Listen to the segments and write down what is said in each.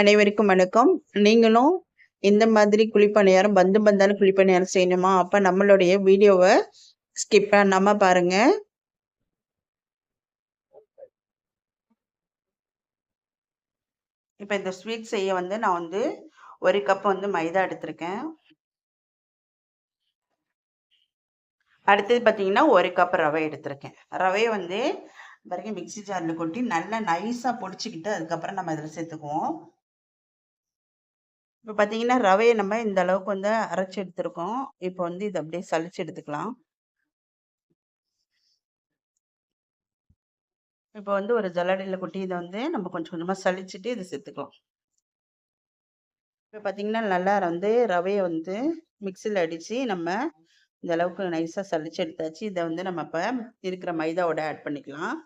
அனைவருக்கும் வணக்கம். நீங்களும் இந்த மாதிரி குழிப்பணியாரம் பந்து பந்தாலும் குழிப்பணியாரம் செய்யணுமா? அப்ப நம்மளுடைய வீடியோவை ஸ்கிப் பண்ணாம பாருங்க. இப்போ இந்த ஸ்வீட் செய்ய வந்து நான் வந்து ஒரு கப் வந்து மைதா எடுத்திருக்கேன். அடுத்தது பார்த்தீங்கன்னா ஒரு கப் ரவை எடுத்திருக்கேன். ரவையை வந்து பாருங்க மிக்சி ஜாரில் கொட்டி நல்லா நைஸாக பொடிச்சிக்கிட்டு அதுக்கப்புறம் நம்ம இதில் சேர்த்துக்குவோம். இப்போ பார்த்தீங்கன்னா ரவையை நம்ம இந்த அளவுக்கு வந்து அரைச்சி எடுத்திருக்கோம். இப்போ வந்து இதை அப்படியே சளிச்சு எடுத்துக்கலாம். இப்போ வந்து ஒரு ஜல்லடையில் கொட்டி இதை வந்து நம்ம கொஞ்சம் கொஞ்சமாக சலிச்சுட்டு இதை சேர்த்துக்கலாம். இப்போ பார்த்தீங்கன்னா நல்லா வந்து ரவையை வந்து மிக்சியில் அடித்து நம்ம இந்த அளவுக்கு நைஸாக சளிச்சு எடுத்தாச்சு. இதை வந்து நம்ம இப்போ இருக்கிற மைதாவோட ஆட் பண்ணிக்கலாம்.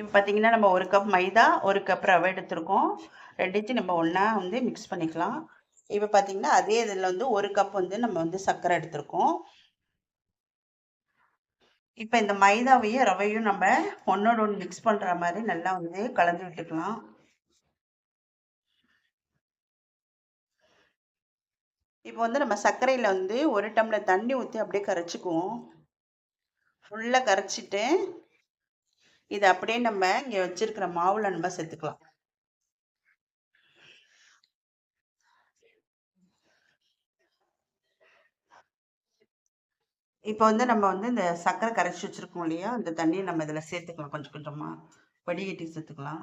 இப்போ பார்த்தீங்கன்னா நம்ம ஒரு கப் மைதா ஒரு கப் ரவை எடுத்திருக்கோம். ரெண்டுத்தையும் நம்ம ஒன்றா வந்து மிக்ஸ் பண்ணிக்கலாம். இப்போ பார்த்தீங்கன்னா அதே இதில் வந்து ஒரு கப் வந்து நம்ம வந்து சர்க்கரை எடுத்திருக்கோம். இப்போ இந்த மைதாவையும் ரவையும் நம்ம ஒன்றோட ஒன்று மிக்ஸ் பண்ணுற மாதிரி நல்லா வந்து கலந்து விட்டுக்கலாம். இப்போ வந்து நம்ம சர்க்கரையில் வந்து ஒரு டம்ளர் தண்ணி ஊற்றி அப்படியே கரைச்சிக்குவோம். ஃபுல்லாக கரைச்சிட்டு இதை அப்படியே நம்ம இங்கே வச்சிருக்கிற மாவில் நம்ம சேர்த்துக்கலாம். இப்போ வந்து நம்ம வந்து இந்த சர்க்கரை கரைச்சி வச்சுருக்கோம் இல்லையா? அந்த தண்ணியை நம்ம இதில் சேர்த்துக்கலாம். கொஞ்சம் கொஞ்சமாக வடிகட்டி சேர்த்துக்கலாம்.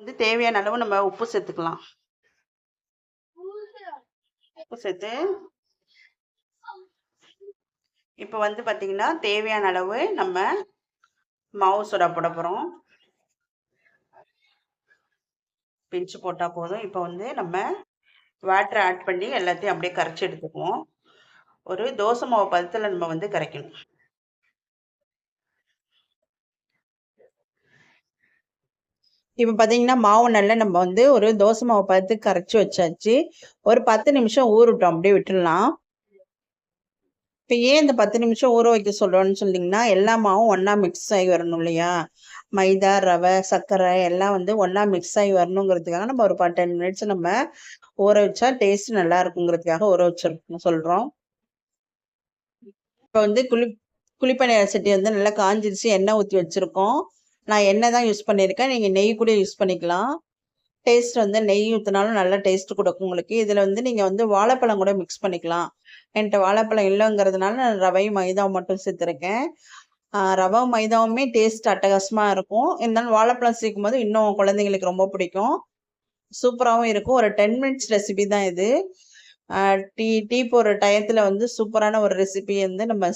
வந்து தேவையான அளவு நம்ம உப்பு சேர்த்துக்கலாம். உப்பு சேர்த்து இப்போ வந்து பார்த்தீங்கன்னா தேவையான அளவு நம்ம மாவு சோடா போட போகிறோம் பிஞ்சு போட்டால் போதும். இப்போ வந்து நம்ம வாட்டர் ஆட் பண்ணி எல்லாத்தையும் அப்படியே கரைச்சி எடுத்துக்குவோம். ஒரு தோசை மாவு பதத்தில் நம்ம வந்து கரைக்கணும். இப்போ பார்த்தீங்கன்னா மாவு நல்லா நம்ம வந்து ஒரு தோசை மாவு பார்த்து கரைச்சி வச்சாச்சு. ஒரு பத்து நிமிஷம் ஊறட்டும் அப்படியே விட்டுடலாம். இப்போ ஏன் இந்த பத்து நிமிஷம் ஊற வைக்க சொல்கிறோன்னு சொன்னீங்கன்னா எல்லா மாவும் ஒன்றா மிக்ஸ் ஆகி வரணும் இல்லையா? மைதா ரவை சர்க்கரை எல்லாம் வந்து ஒன்றா மிக்ஸ் ஆகி வரணுங்கிறதுக்காக நம்ம ஒரு டென் மினிட்ஸ் நம்ம ஊற வச்சா டேஸ்ட் நல்லா இருக்குங்கிறதுக்காக ஊற வச்சிருக்கோம் சொல்கிறோம் இப்போ வந்து குளி குழிப்பணியார சட்டி வந்து நல்லா காஞ்சிருச்சு எண்ணெய் ஊற்றி வச்சுருக்கோம். நான் எண்ணெய் தான் யூஸ் பண்ணியிருக்கேன் நீங்கள் நெய் கூட யூஸ் பண்ணிக்கலாம். டேஸ்ட் வந்து நெய் ஊற்றினாலும் நல்ல டேஸ்ட் கொடுக்கும் உங்களுக்கு. இதில் வந்து நீங்கள் வந்து வாழைப்பழம் கூட மிக்ஸ் பண்ணிக்கலாம். என்கிட்ட வாழைப்பழம் இல்லைங்கிறதுனால நான் ரவையும் மைதாவும் மட்டும் சேர்த்துருக்கேன். ரவை மைதாவுமே டேஸ்ட் அட்டகாசமாக இருக்கும். இருந்தாலும் வாழைப்பழம் சேர்க்கும் போது இன்னும் குழந்தைங்களுக்கு ரொம்ப பிடிக்கும். சூப்பராகவும் இருக்கும். ஒரு டென் மினிட்ஸ் ரெசிபி தான் இது. டீ டீ போடுற டயத்தில் வந்து சூப்பரான ஒரு ரெசிபி வந்து நம்ம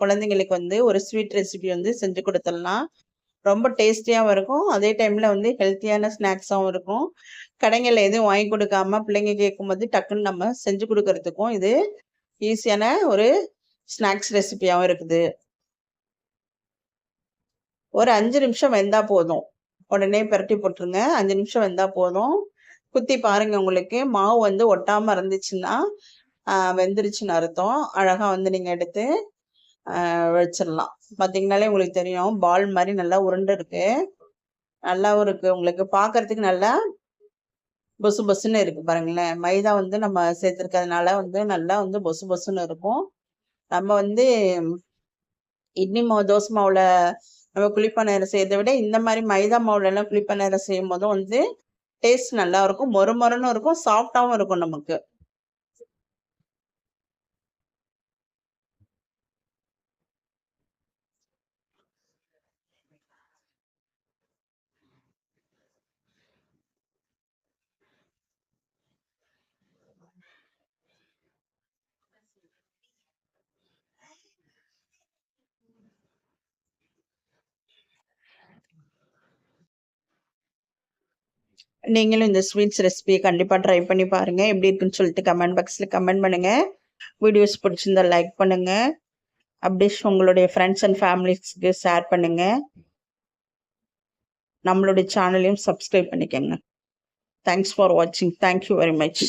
குழந்தைங்களுக்கு வந்து ஒரு ஸ்வீட் ரெசிபி வந்து செஞ்சு கொடுத்துடலாம். ரொம்ப டேஸ்டியாகவும் இருக்கும். அதே டைமில் வந்து ஹெல்த்தியான ஸ்நாக்ஸாகவும் இருக்கும். கடைகளில் எதுவும் வாங்கி கொடுக்காம பிள்ளைங்க கேட்கும்போது டக்குன்னு நம்ம செஞ்சு கொடுக்கறதுக்கும் இது ஈஸியான ஒரு ஸ்நாக்ஸ் ரெசிபியாகவும் இருக்குது. ஒரு அஞ்சு நிமிஷம் வெந்தா போதும். உடனே பரட்டி போட்டுருங்க. அஞ்சு நிமிஷம் வெந்தா போதும். குத்தி பாருங்க உங்களுக்கு. மாவு வந்து ஒட்டாம இருந்துச்சுன்னா வெந்துருச்சுன்னு அர்த்தம். அழகா வந்து நீங்க எடுத்து வச்சிடலாம். பார்த்தீங்கனாலே உங்களுக்கு தெரியும் பால் மாதிரி நல்லா உருண்டை இருக்கு. நல்லாவும் இருக்கு. உங்களுக்கு பார்க்கறதுக்கு நல்லா பொசு பொசுன்னு இருக்கு பாருங்களேன். மைதா வந்து நம்ம சேர்த்துருக்கிறதுனால வந்து நல்லா வந்து பொசு பொசுன்னு இருக்கும். நம்ம வந்து இட்லி மாவு தோசை மாவுல நம்ம குளிப்பநேரம் செய்யறதை விட இந்த மாதிரி மைதா மாவுல எல்லாம் குளிப்பா நேரம் செய்யும் போதும் வந்து டேஸ்ட் நல்லா இருக்கும். மொறு மொறுன்னு இருக்கும். சாஃப்டாகவும் இருக்கும் நமக்கு. நீங்களும் இந்த ஸ்வீட்ஸ் ரெசிபியை கண்டிப்பாக ட்ரை பண்ணி பாருங்கள் எப்படி இருக்குன்னு சொல்லிட்டு கமெண்ட் பாக்ஸில் கமெண்ட் பண்ணுங்கள் வீடியோஸ் பிடிச்சிருந்தா லைக் பண்ணுங்கள் அப்படியே உங்களுடைய ஃப்ரெண்ட்ஸ் அண்ட் ஃபேமிலிஸ்க்கு ஷேர் பண்ணுங்கள் நம்மளுடைய சேனலையும் சப்ஸ்கிரைப் பண்ணிக்கோங்க. தேங்க்ஸ் ஃபார் வாட்சிங் தேங்க்யூ வெரி மச்